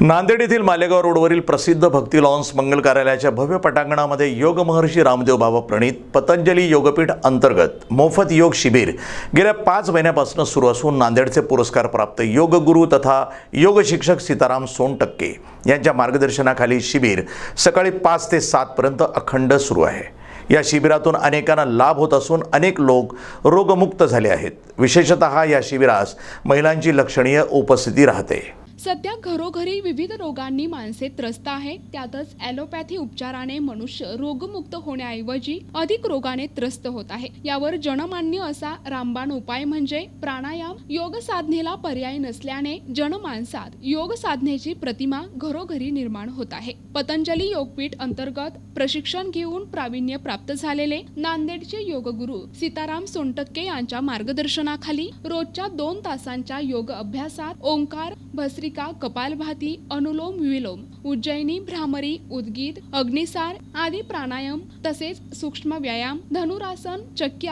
नांदेड येथील मालेगाव रोडवरील प्रसिद्ध भक्ती लॉन्स मंगल कार्यालयाच्या भव्य पटांगणामध्ये योग महर्षी रामदेव बाबा प्रणीत पतंजली योगपीठ अंतर्गत मोफत योग शिबिर. गेल्या पाच महिन्यापासून सुरू असून नांदेडचे पुरस्कार प्राप्त योगगुरु तथा योग शिक्षक सीताराम सोनटक्के यांच्या मार्गदर्शनाखाली शिबिर सकाळी पाच ते सातपर्यंत अखंड सुरू आहे. या शिबिरातून अनेकांना लाभ होत असून अनेक लोक रोगमुक्त झाले आहेत. विशेषतः या शिबिरास महिलांची लक्षणीय उपस्थिती राहते. सध्या घरोघरी विविध रोगांनी माणसे त्रस्त आहे त्यातच ॲलोपॅथी उपचाराने मनुष्य रोगमुक्त होण्याऐवजी अधिक रोगाने त्रस्त होत आहे. यावर जनमान्य असा रामबाण उपाय म्हणजे प्राणायाम योग साधनेला पर्याय नसल्याने जनमानसात योग साधनेची प्रतिमा घरोघरी निर्माण होत आहे. पतंजली योगपीठ अंतर्गत प्रशिक्षण घेऊन प्रावीण्य प्राप्त झालेले नांदेडचे योगगुरु सीताराम सोनटक्के यांच्या मार्गदर्शनाखाली रोजच्या दोन तासांच्या योग अभ्यासात ओंकार भस्त्रिका कपालभाती अनुलोम विलोम उज्जैनी भ्रामरी उद्गीत अग्निसार आदी प्राणायाम तसेच सूक्ष्म व्यायाम धनुरासन चक्की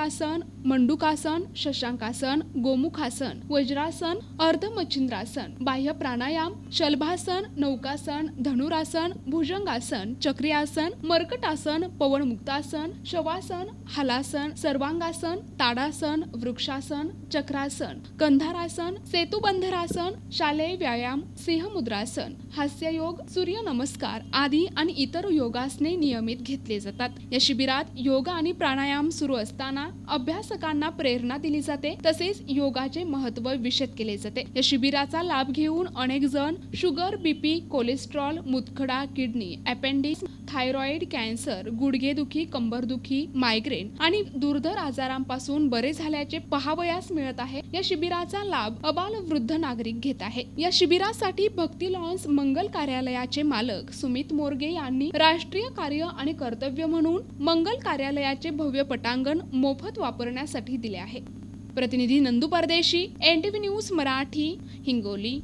मंडुकासन शशांकासन गोमुखासन वज्रासन अर्धमच्छिंद्रासन बाह्य प्राणायाम शलभासन नौकासन धनुरासन भुजंगासन चक्रियासन मर्कटासन पवनमुक्तासन शवासन हलासन सर्वांगासन ताडासन वृक्षासन चक्रासन कंधारासन सेतुबंधरासन शालेय व्यायाम सिंहमुद्रासन हास्ययोग सूर्य नमस्कार आदी आणि इतर योगासने नियमित घेतले जातात. या शिबिरात योगा आणि प्राणायाम सुरू असताना अभ्यासकांना प्रेरणा दिली जाते. तसेच योगाचे महत्त्व विशद केले जाते. या शिबिराचा लाभ घेऊन अनेक जण शुगर बीपी कोलेस्ट्रॉल मुतखडा किडनी अपेंडिक्स थायरॉइड कॅन्सर गुडघेदुखी कंबरदुखी मायग्रेन आणि दुर्धर आजारांपासून बरे झाल्याचे पहावयास मिळत आहे. या शिबिराचा लाभ अबाल वृद्ध नागरिक घेत आहे. या शिबिरासाठी भक्ती लॉन्स मंगल कार्यालयाचे मालक सुमित मोरगे यांनी राष्ट्रीय कार्य आणि कर्तव्य म्हणून मंगल कार्यालयाचे भव्य पटांगण मोफत वापरण्यासाठी दिले आहे. प्रतिनिधी नंदू परदेशी एनटीव्ही न्यूज मराठी हिंगोली.